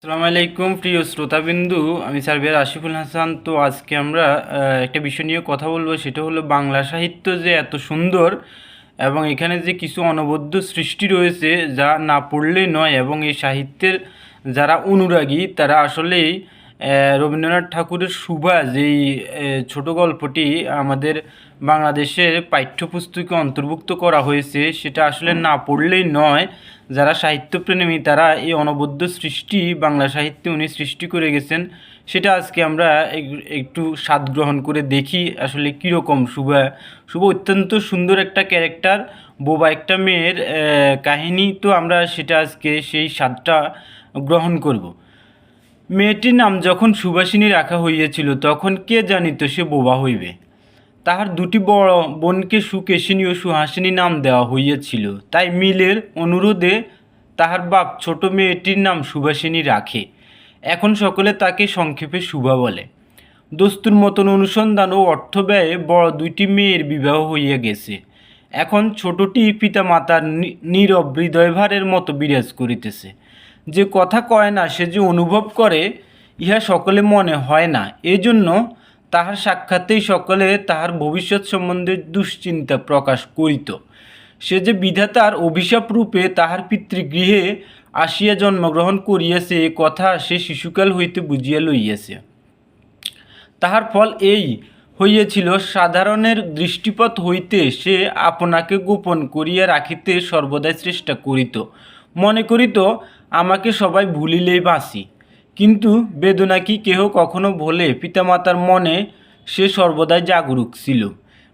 আসসালামু আলাইকুম, প্রিয় শ্রোতাবিন্দু। আমি সার্বিয়ার আশিফুল হাসান। তো আজকে আমরা একটা বিষয় নিয়ে কথা বলব। সেটা হলো বাংলা সাহিত্য যে এত সুন্দর এবং এখানে যে কিছু অনবদ্য সৃষ্টি রয়েছে, যা না পড়লে নয় এবং এই সাহিত্যের যারা অনুরাগী, তারা আসলেই রবীন্দ্রনাথ ঠাকুরের সুভা যেই ছোট গল্পটি আমাদের বাংলাদেশের পাঠ্যপুস্তকে অন্তর্ভুক্ত করা হয়েছে, সেটা আসলে না পড়লেই নয়, যারা সাহিত্যপ্রেমী তারা এই অনবদ্য সৃষ্টি, বাংলা সাহিত্যে উনি সৃষ্টি করে গেছেন, সেটা আজকে আমরা একটু স্বাদ গ্রহণ করে দেখি, আসলে কীরকম শুভা শুভ অত্যন্ত সুন্দর একটা ক্যারেক্টার, বোবা একটা মেয়ের কাহিনী, তো আমরা সেটা আজকে সেই স্বাদটা গ্রহণ করব। মেয়েটির নাম যখন সুভাষিনী রাখা হইয়াছিল, তখন কে জানিত সে বোবা হইবে? তাহার দুটি বড় বোনকে সুকেশিনী ও সুহাসিনী নাম দেওয়া হইয়াছিল। তাই মিলের অনুরোধে তাহার বাপ ছোট মেয়েটির নাম সুভাষিনী রাখে। এখন সকলে তাকে সংক্ষেপে শুভা বলে। দস্তুর মতন অনুসন্ধান ও অর্থ ব্যয়ে বড় দুইটি মেয়ের বিবাহ হইয়া গেছে। এখন ছোটটি পিতামাতার নীরব হৃদয়ভারের মতো বিরাজ করিতেছে। যে কথা কয় না, সে যে অনুভব করে, ইহা সকলে মনে হয় না। এজন্য তাহার সাক্ষাতেই সকলে তাহার ভবিষ্যৎ সম্বন্ধে দুশ্চিন্তা প্রকাশ করিত। সে যে বিধাতার অভিশাপ রূপে তাহার পিতৃগৃহে আসিয়া জন্মগ্রহণ করিয়াছে, এ কথা সে শিশুকাল হইতে বুঝিয়া লইয়াছে। তাহার ফল এই হইয়াছিল, সাধারণের দৃষ্টিপথ হইতে সে আপনাকে গোপন করিয়া রাখিতে সর্বদাই চেষ্টা করিত। মনে করিত আমাকে সবাই ভুলিলেই বাঁচি। কিন্তু বেদনা কি কেহ কখনো ভোলে? পিতামাতার মনে সে সর্বদাই জাগরুক ছিল।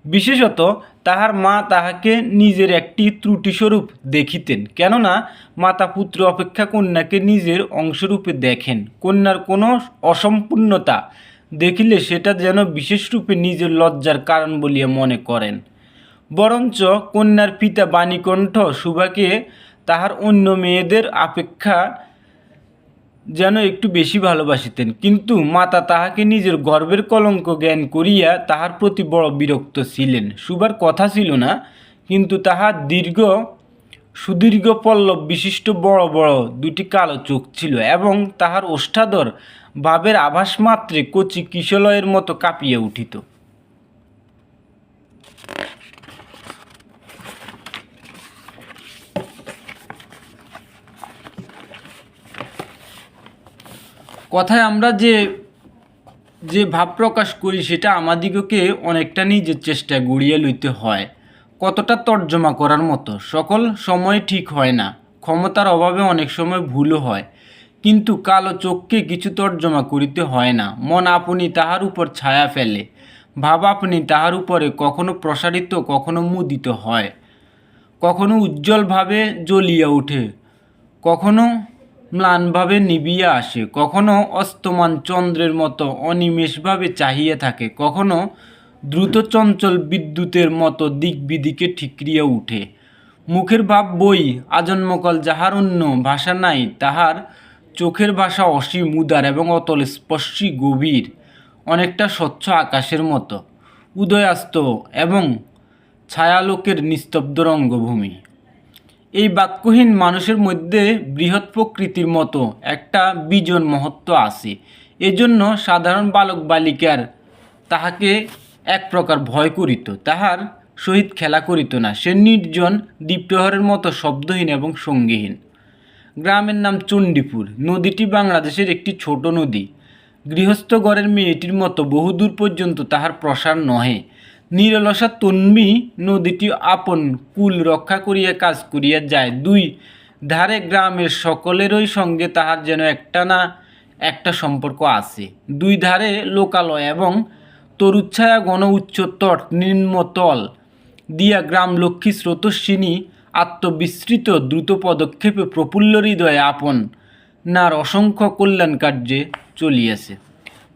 বিশেষত তাহার মা তাহাকে নিজের একটি ত্রুটিস্বরূপ দেখিতেন। কেননা মাতা পুত্র অপেক্ষা কন্যাকে নিজের অংশরূপে দেখেন। কন্যার কোনো অসম্পূর্ণতা দেখিলে সেটা যেন বিশেষরূপে নিজের লজ্জার কারণ বলিয়া মনে করেন। বরঞ্চ কন্যার পিতা বাণীকণ্ঠ সুভাকে তাহার অন্য মেয়েদের অপেক্ষা যেন একটু বেশি ভালোবাসিতেন। কিন্তু মাতা তাহাকে নিজের গর্বের কলঙ্ক জ্ঞান করিয়া তাহার প্রতি বড় বিরক্ত ছিলেন। সুবার কথা ছিল না, কিন্তু তাহার দীর্ঘ, সুদীর্ঘ পল্লব বিশিষ্ট বড় বড় দুটি কালো চোখ ছিল এবং তাহার ওষ্ঠাধর ভাবের আভাস মাত্রে কচি কিশলয়ের মতো কাঁপিয়া উঠিত। কথায় আমরা যে যে ভাব প্রকাশ করি সেটা আমাদিগকে অনেকটা নিজের চেষ্টায় গড়িয়ে লইতে হয়। কতটা তর্জমা করার মতো, সকল সময় ঠিক হয় না, ক্ষমতার অভাবে অনেক সময় ভুলও হয়। কিন্তু কালো চোখকে কিছু তর্জমা করিতে হয় না, মন আপনি তাহার উপর ছায়া ফেলে, ভাব আপনি তাহার উপরে কখনো প্রসারিত, কখনো মুদিত হয়। কখনো উজ্জ্বলভাবে জ্বলিয়া ওঠে, কখনো ম্লানভাবে নিবিয়া আসে, কখনো অস্তমান চন্দ্রের মতো অনিমেষভাবে চাহিয়া থাকে, কখনো দ্রুত চঞ্চল বিদ্যুতের মতো দিক বিদিকে ঠিকরিয়া উঠে। মুখের ভাব বই, আজন্মকাল যাহার অন্য ভাষা নাই, তাহার চোখের ভাষা অসীম উদার এবং অতল স্পর্শী গভীর, অনেকটা স্বচ্ছ আকাশের মতো, উদয়াস্ত এবং ছায়ালোকের নিস্তব্ধ রঙ্গভূমি। এই বাক্যহীন মানুষের মধ্যে বৃহৎ প্রকৃতির মতো একটা বিজন মহত্ব আছে। এজন্য সাধারণ বালক বালিকার তাহাকে এক প্রকার ভয় করিত, তাহার সহিত খেলা করিত না। সে নির্জন দ্বীপ্রহরের মতো শব্দহীন এবং সঙ্গীহীন। গ্রামের নাম চণ্ডীপুর। নদীটি বাংলাদেশের একটি ছোট নদী। গৃহস্থ ঘরের মেয়েটির মতো বহুদূর পর্যন্ত তাহার প্রসার নহে। নিরলসা তন্বী নদীটি আপন কুল রক্ষা করিয়া কাজ করিয়া যায়। দুই, ধারে গ্রামের সকলেরই সঙ্গে তাহার যেন একটা না একটা সম্পর্ক আছে। দুই, ধারে লোকালয় এবং তরুচ্ছায়া গণ উচ্চ তট, নিম্নতল দিয়া গ্রাম লক্ষ্মী স্রোতস্বিনী আত্মবিস্তৃত দ্রুত পদক্ষেপে প্রফুল্ল হৃদয়ে আপন নার অসংখ্য কল্যাণ কার্যে চলিয়াছে।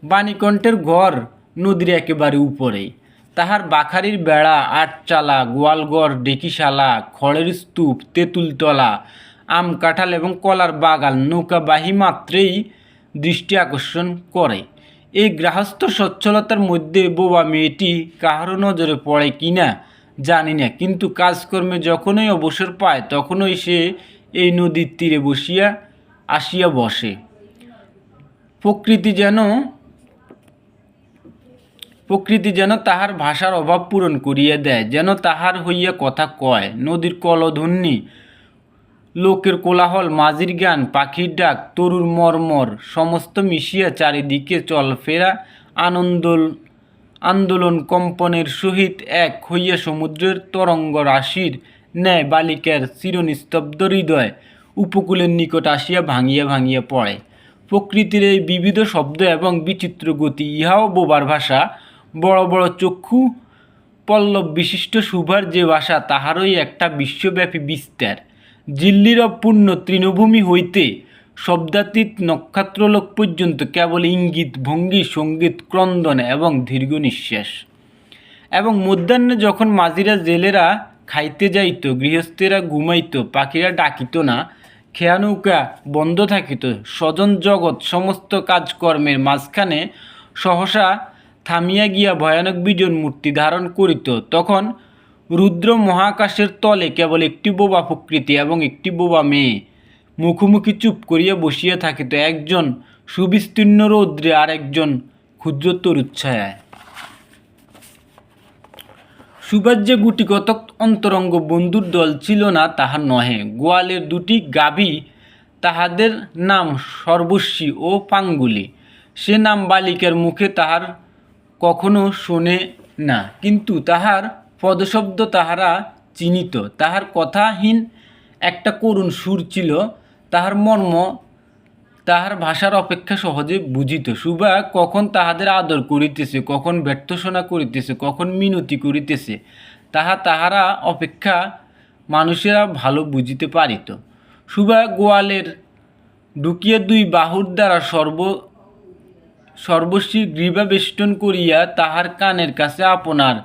বাণীকণ্ঠের ঘর নদীর একেবারে উপরেই। তাহার বাখারির বেড়া, আটচালা গোয়ালঘর ডেকিশালা, খড়ের স্তূপ, তেঁতুলতলা, আম কাঁঠাল এবং কলার বাগান নৌকাবাহী মাত্রেই দৃষ্টি আকর্ষণ করে। এই গৃহস্থ সচ্ছলতার মধ্যে বোবা মেয়েটি কাহারও নজরে পড়ে কি না জানি না, কিন্তু কাজকর্মে যখনই অবসর পায়, তখনই সে এই নদীর তীরে বসিয়া আসিয়া বসে। প্রকৃতি যেন প্রকৃতি যেন তাহার ভাষার অভাব পূরণ করিয়া দেয়, যেন তাহার হইয়া কথা কয়। নদীর কলধ্বনি, লোকের কোলাহল, মাঝির গান পাখির ডাক, তরুর মর্মর সমস্ত মিশিয়া চারিদিকে চলফেরা আনন্দ, আন্দোলন কম্পনের সহিত এক হইয়া সমুদ্রের তরঙ্গ রাশির ন্যায় বালিকার চিরনিস্তব্ধ হৃদয় উপকূলের নিকট আসিয়া ভাঙিয়া ভাঙিয়া পড়ে। প্রকৃতির এই বিবিধ শব্দ এবং বিচিত্র গতি, ইহাও বোবার ভাষা বড় বড় চক্ষু, পল্লব বিশিষ্ট সুভার যে বাসা, তাহারই একটা বিশ্বব্যাপী বিস্তার। দিল্লির পূর্ণ তৃণভূমি হইতে শব্দাতীত নক্ষত্রলোক পর্যন্ত কেবল ইঙ্গিত, ভঙ্গি, সংগীত, ক্রন্দন এবং দীর্ঘ নিঃশ্বাস। এবং মধ্যাহ্নে যখন মাঝিরা জেলেরা খাইতে যাইত, গৃহস্থেরা ঘুমাইত, পাখিরা ডাকিত না, খেয়ানৌকা বন্ধ থাকিত, স্বজন জগৎ সমস্ত কাজকর্মের মাঝখানে সহসা থামিয়া গিয়া ভয়ানক বিজন মূর্তি ধারণ করিত, তখন রুদ্র মহাকাশের তলে কেবল একটি বোবা প্রকৃতি এবং একটি বোবা মেয়ে। মুখোমুখি চুপ করিয়া বসিয়া থাকিত একজন সুবিস্তীর্ণ রৌদ্রে আর একজন ক্ষুদ্র তরুচ্ছায়ায় সুভাষ যে গুটিগত অন্তরঙ্গ বন্ধুর দল ছিল না তাহা নহে, গোয়ালের দুটি গাভী তাহাদের নাম সর্বস্বী ও পাঙ্গুলি। সে নাম বালিকার মুখে তাহার কখনো শোনে না। কিন্তু তাহার পদশব্দ তাহারা চিনিত। তাহার কথাহীন একটা করুণ সুর ছিল। তাহার মর্ম, তাহার ভাষার অপেক্ষা সহজে বুঝিত। সুবা কখন তাহাদের আদর করিতেছে, কখন ব্যর্থসনা করিতেছে, কখন মিনতি করিতেছে, তাহা তাহারা অপেক্ষা মানুষেরা ভালো বুঝিতে পারিত। সুবা গোয়ালের ঢুকিয়ে দুই বাহুর দ্বারা সর্ব সর্বস্বী গ্রীবা বেষ্টন করিয়া তাহার কানের কাছে আপনার।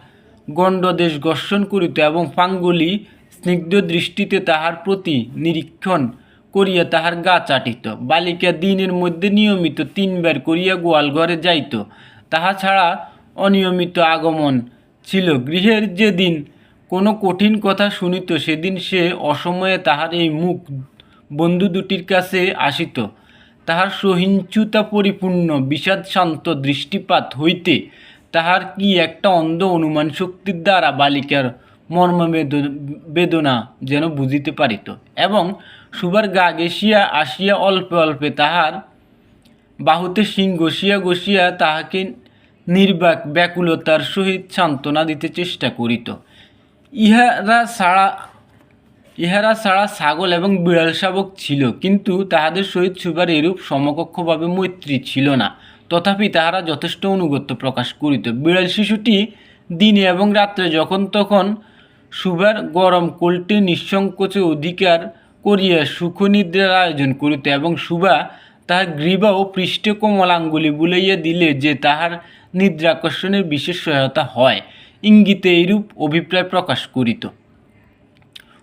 গণ্ডদেশ গর্ষণ করিত এবং পাঙ্গুলি স্নিগ্ধ দৃষ্টিতে তাহার প্রতি নিরীক্ষণ করিয়া তাহার গা চাটিত। বালিকা দিনের মধ্যে নিয়মিত তিনবার করিয়া গোয়াল ঘরে যাইত। তাহা ছাড়া অনিয়মিত আগমন ছিল। গৃহের যেদিন কোনো কঠিন কথা শুনিত, সেদিন সে অসময়ে তাহার এই মুখ বন্ধু দুটির কাছে আসিত। তাহার সহিঞ্চুতা পরিপূর্ণ, বিষাদ শান্ত দৃষ্টিপাত হইতে তাহার কি একটা অন্ধ অনুমান শক্তির দ্বারা বালিকার মর্ম বেদনা যেন বুঝিতে পারিত? এবং সুবার গা গেসিয়া আসিয়া অল্পে অল্পে তাহার বাহুতে শিং গসিয়া গসিয়া তাহাকে নির্বাক ব্যাকুলতার সহিত সান্ত্বনা দিতে চেষ্টা করিত। ইহারা ছাড়া ইহারা ছাড়া ছাগল এবং বিড়াল শাবক ছিল, কিন্তু তাহাদের সহিত সুবার এরূপ সমকক্ষভাবে মৈত্রী ছিল না। তথাপি তাহারা যথেষ্ট অনুগত্য প্রকাশ করিত। বিড়াল শিশুটি দিনে এবং রাত্রে যখন তখন সুবার গরম কোলটি নিঃসংকোচে অধিকার করিয়া সুখনিদ্রার আয়োজন করিত এবং সুবা তাহার গ্রীবা ও পৃষ্ঠে কোমলাঙ্গুলি বুলাইয়া দিলে যে তাহার নিদ্রাকর্ষণের বিশেষ সহায়তা হয়। ইঙ্গিতে এইরূপ অভিপ্রায় প্রকাশ করিত।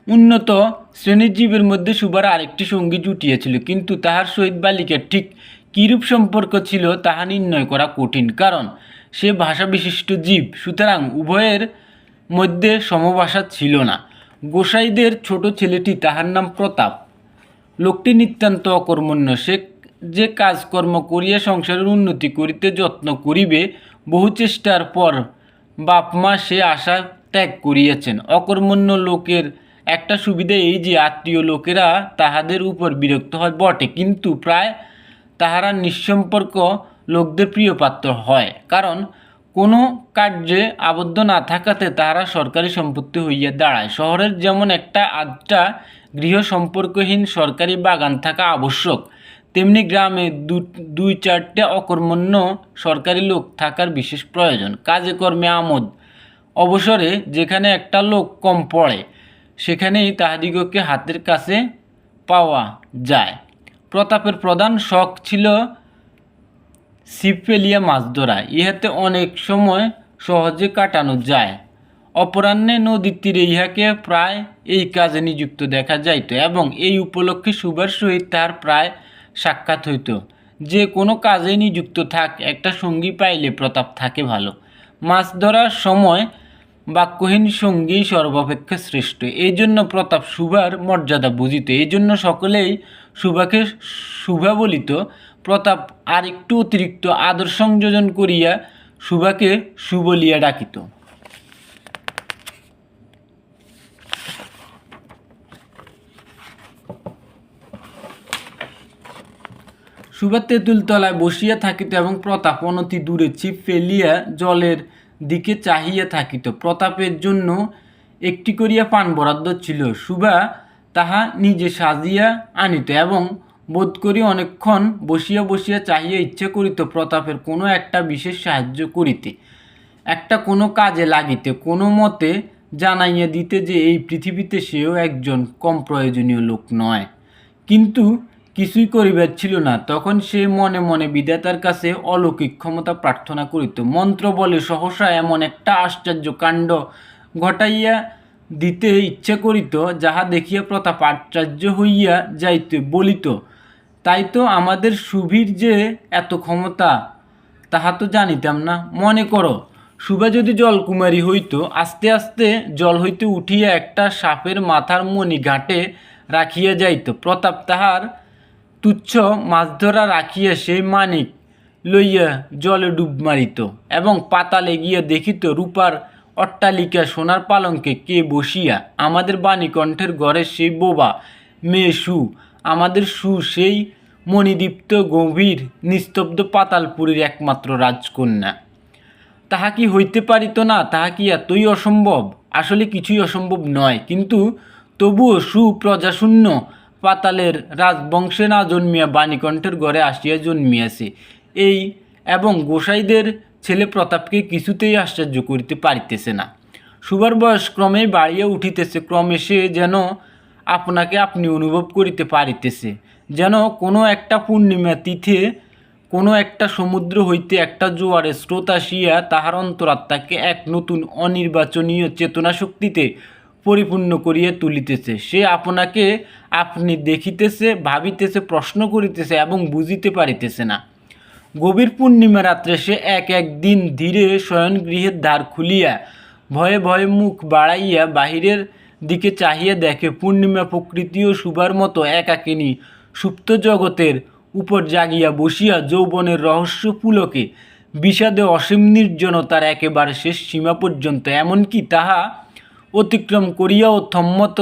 উন্নত শ্রেণির জীবের মধ্যে সুবার আরেকটি সঙ্গী জুটিয়াছিল, কিন্তু তাহার সহিত বালিকার ঠিক কীরূপ সম্পর্ক ছিল তাহা নির্ণয় করা কঠিন। কারণ সে ভাষা বিশিষ্ট জীব, সুতরাং উভয়ের মধ্যে সমভাষা ছিল না। গোসাইদের ছোট ছেলেটি তাহার নাম প্রতাপ। লোকটি নিতান্ত অকর্মণ্য। সে যে কাজকর্ম করিয়া সংসারের উন্নতি করিতে যত্ন করিবে, বহু চেষ্টার পর বাপ মা সে আশা ত্যাগ করিয়াছেন। অকর্মণ্য লোকের একটা সুবিধা এই যে আত্মীয় লোকেরা তাহাদের উপর বিরক্ত হয়, বটে। কিন্তু প্রায় তাহারা নিঃসম্পর্ক লোকদের প্রিয় পাত্র হয়। কারণ কোনো কার্যে আবদ্ধ না থাকাতে তাহারা সরকারি সম্পত্তি হইয়া দাঁড়ায়। শহরের যেমন একটা আধটা গৃহ সম্পর্কহীন সরকারি বাগান থাকা আবশ্যক, তেমনি গ্রামে দুই চারটে অকর্মণ্য সরকারি লোক থাকার বিশেষ প্রয়োজন। কাজে কর্মে আমোদ অবসরে যেখানে একটা লোক কম পড়ে সেখানেই তাহাদিগকে হাতের কাছে পাওয়া যায়। প্রতাপের প্রধান শখ ছিল ছিপ ফেলিয়া মাছ ধরা। ইহাতে অনেক সময় সহজে কাটানো যায়। অপরাহ্নে নদীর তীরে ইহাকে প্রায় এই কাজে নিযুক্ত দেখা যাইত এবং এই উপলক্ষে সুভার সহিত তাহার প্রায় সাক্ষাৎ হইত। যে কোনো কাজে নিযুক্ত থাক, একটা সঙ্গী পাইলে প্রতাপ থাকে ভালো। মাছ ধরার সময় বাক্যহীন সঙ্গী সর্বাপেক্ষা শ্রেষ্ঠ। এই জন্য প্রতাপ সুভার মর্যাদা বুঝিত। এই জন্য সকলেই সুভাকে শুভা বলিত। প্রতাপ আর একটু অতিরিক্ত আদর সংযোজন করিয়া সুভাকে সুবলিয়া ডাকিত। সুভা তেঁতুল তলায় বসিয়া থাকিত এবং প্রতাপ অনতি দূরে ছিপ ফেলিয়া জলের দিকে চাহিয়া থাকিত। প্রতাপের জন্য একটি করিয়া পান বরাদ্দ ছিল। সুভা তাহা নিজে সাজিয়া আনিত এবং বোধ করি অনেকক্ষণ বসিয়া বসিয়া চাহিয়া ইচ্ছা করিত প্রতাপের কোনো একটা বিশেষ সাহায্য করিতে। একটা কোনো কাজে লাগিতে, কোনো মতে জানাইয়া দিতে যে এই পৃথিবীতে সেও একজন কম প্রয়োজনীয় লোক নয়। কিন্তু কিছুই করিবার ছিল না। তখন সে মনে মনে বিধাতার কাছে অলৌকিক ক্ষমতা প্রার্থনা করিত। মন্ত্র বলে সহসা এমন একটা আশ্চর্য কাণ্ড ঘটাইয়া দিতে ইচ্ছা করিত, যাহা দেখিয়া প্রতাপ আশ্চর্য হইয়া যাইতে বলিত। তাই তো আমাদের সুবীর যে এত ক্ষমতা, তাহা তো জানিতাম না। মনে করো সুভা যদি জলকুমারী হইতো, আস্তে আস্তে জল হইতে উঠিয়া একটা সাপের মাথার মণি ঘাটে রাখিয়া যাইত। প্রতাপ তাহার তুচ্ছ মাছ ধরা রাখিয়া সেই মানিক লইয়া জলে ডুব মারিত এবং পাতালে গিয়া দেখিত রূপার অট্টালিকা সোনার পালঙ্কে কে বসিয়া আমাদের বাণীকণ্ঠের ঘরে সেই বোবা, মেয়ে সু, আমাদের সু সেই মণিদীপ্ত গভীর নিস্তব্ধ পাতালপুরীর একমাত্র রাজকন্যা। তাহা কি হইতে পারিত না? তাহা কি এতই অসম্ভব? আসলে কিছুই অসম্ভব নয়, কিন্তু তবুও সুপ্রজাশূন্য পাতালের রাজবংশে না জন্মিয়া বাণীকণ্ঠের ঘরে আসিয়া জন্মিয়াছে। এই এবং গোসাইদের ছেলে প্রতাপকে কিছুতেই আশ্চর্য করিতে পারিতেছে না। সুবার বয়স ক্রমেই বাড়িয়া উঠিতেছে, ক্রমে সে যেন আপনাকে আপনি অনুভব করিতে পারিতেছে। যেন কোনো একটা পূর্ণিমা তিথে কোনো একটা সমুদ্র হইতে একটা জোয়ারের স্রোত আসিয়া তাহার অন্তরাত্মাকে এক নতুন অনির্বাচনীয় চেতনা শক্তিতে পরিপূর্ণ করিয়া তুলিতেছে। সে আপনাকে আপনি দেখিতেছে, ভাবিতেছে, প্রশ্ন করিতেছে এবং বুঝিতে পারিতেছে না। গভীর পূর্ণিমা রাত্রে সে এক এক দিন ধীরে শয়ন গৃহের দ্বার খুলিয়া ভয়ে ভয়ে মুখ বাড়াইয়া বাহিরের দিকে চাহিয়া দেখে, পূর্ণিমা প্রকৃতি ও শুভার মতো একাকিনী সুপ্ত জগতের উপর জাগিয়া বসিয়া যৌবনের রহস্য পুলকে বিষাদে অসীম নির্জনতার একেবারে শেষ সীমা পর্যন্ত, এমনকি তাহা অতিক্রম করিয়াও থম্মত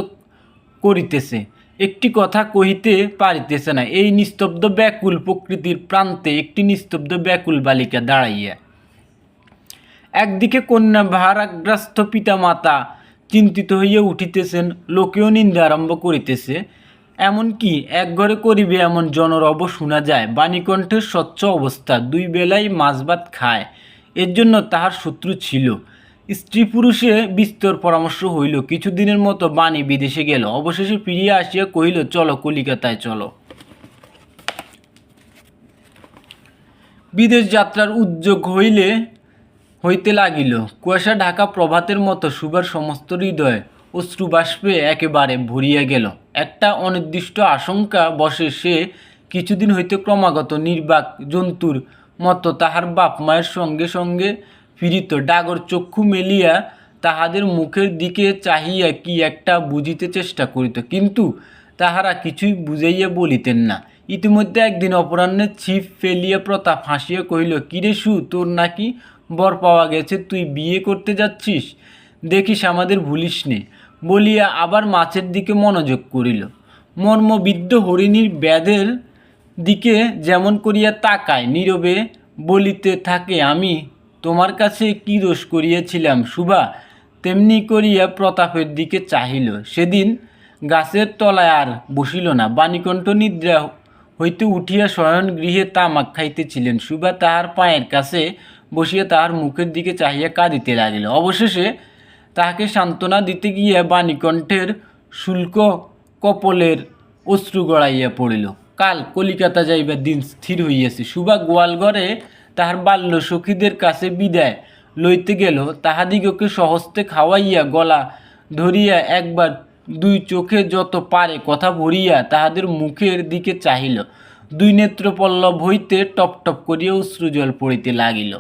করিতেছে। একটি কথা কহিতে পারিতেছে না। এই নিস্তব্ধ ব্যাকুল প্রকৃতির প্রান্তে একটি নিস্তব্ধ ব্যাকুল বালিকা দাঁড়াইয়া। একদিকে কন্যা ভারাগ্রস্ত পিতামাতা চিন্তিত হইয়া উঠিতেছেন, লোকেও নিন্দা আরম্ভ করিতেছে। এমনকি এক ঘরে করিবে এমন জনরব শোনা যায়, বাণীকণ্ঠের স্বচ্ছ অবস্থা, দুই বেলাই মাছ ভাত খায়। এর জন্য তাহার শত্রু ছিল। স্ত্রী পুরুষে বিস্তর পরামর্শ হইল। কিছুদিনের মতো বাণী বিদেশে গেল। অবশেষে ফিরিয়া আসিয়া কহিল, চলো কলিকাতায়, চলো। বিদেশ যাত্রার উদ্যোগ হইলে, হইতে লাগিল। কুয়াশা ঢাকা প্রভাতের মতো সুবার সমস্ত হৃদয় অশ্রুবাষ্পে একেবারে ভরিয়া গেল। একটা অনির্দিষ্ট আশঙ্কা বসে সে কিছুদিন হইতে ক্রমাগত নির্বাক জন্তুর মতো তাহার বাপ মায়ের সঙ্গে সঙ্গে ফিরিত ডাগর চক্ষু মেলিয়া তাহাদের মুখের দিকে চাহিয়া কি একটা বুঝিতে চেষ্টা করিত। কিন্তু তাহারা কিছুই বুঝাইয়া বলিতেন না। ইতিমধ্যে একদিন অপরাহ্নে ছিপ ফেলিয়া প্রতাপ হাসিয়া কহিল, কিরে সু, তোর নাকি বর পাওয়া গেছে, তুই বিয়ে করতে যাচ্ছিস? দেখিস আমাদের ভুলিস নে। বলিয়া আবার মাছের দিকে মনোযোগ করিল। মর্মবিদ্ধ হরিণীর ব্যাধের দিকে যেমন করিয়া তাকায়, নীরবে বলিতে থাকে, আমি তোমার কাছে কি দোষ করিয়াছিলাম শুভা তেমনি করিয়া প্রতাপের দিকে চাহিল। সেদিন গাছের তলায় আর বসিল না। বাণীকণ্ঠ নিদ্রা হইতে উঠিয়া শয়ন গৃহে তামাক খাইতেছিলেন। সুভা তাহার পায়ের কাছে বসিয়া তাহার মুখের দিকে চাহিয়া কাঁদিতে লাগিল। অবশেষে তাহাকে সান্ত্বনা দিতে গিয়া বাণীকণ্ঠের শুল্ক কপলের অশ্রু গড়াইয়া পড়িল। কাল কলিকাতা যাইবার দিন স্থির হইয়াছে। সুভা গোয়ালঘরে তাহার বাল্য সখীদের কাছে বিদায় লইতে গেল। তাহাদিগকে সহস্তে খাওয়াইয়া গলা ধরিয়া একবার দুই চোখে যত পারে কথা ভরিয়া তাহাদের মুখের দিকে চাহিল। দুই নেত্র পল্লব হইতে টপ টপ করিয়া অশ্রুজল পড়িতে লাগিল।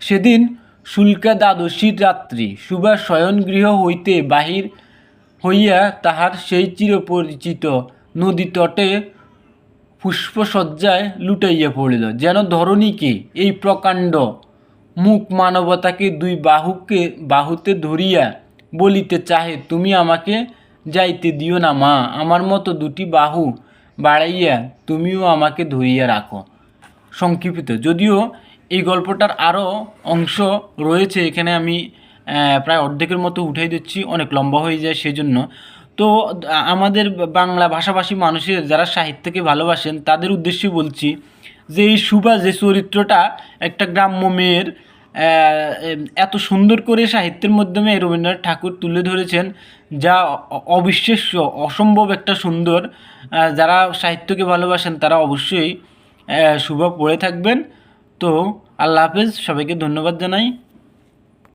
সেদিন শুল্কা দ্বাদশীর রাত্রি, সুভাষ শয়নগৃহ হইতে বাহির হইয়া তাহার সেই চিরপরিচিত নদী তটে পুষ্পসজ্জায় লুটাইয়া পড়িল। যেন ধরণীকে এই প্রকাণ্ড মুখ মানবতাকে দুই বাহুকে, বাহুতে ধরিয়া বলিতে চাহে, তুমি আমাকে যাইতে দিও না মা, আমার মতো দুটি বাহু বাড়াইয়া তুমিও আমাকে ধরিয়া রাখো। সংক্ষিপ্ত। যদিও এই গল্পটার আরও অংশ রয়েছে, এখানে আমি প্রায় অর্ধেকের মতো উঠাই দিচ্ছি, অনেক লম্বা হয়ে যায় সেজন্য। তো আমাদের বাংলা ভাষাভাষী মানুষের যারা সাহিত্যকে ভালোবাসেন, তাদের উদ্দেশ্যে বলছি যে এই সুভা যে চরিত্রটা একটা গ্রাম্য মেয়ের এত সুন্দর করে সাহিত্যের মাধ্যমে রবীন্দ্রনাথ ঠাকুর তুলে ধরেছেন, যা অবিশ্বাস্য, অসম্ভব একটা সুন্দর যারা সাহিত্যকে ভালোবাসেন তারা অবশ্যই শুভ পড়ে থাকবেন। তো, আল্লাহ হাফেজ, সবাইকে ধন্যবাদ জানাই।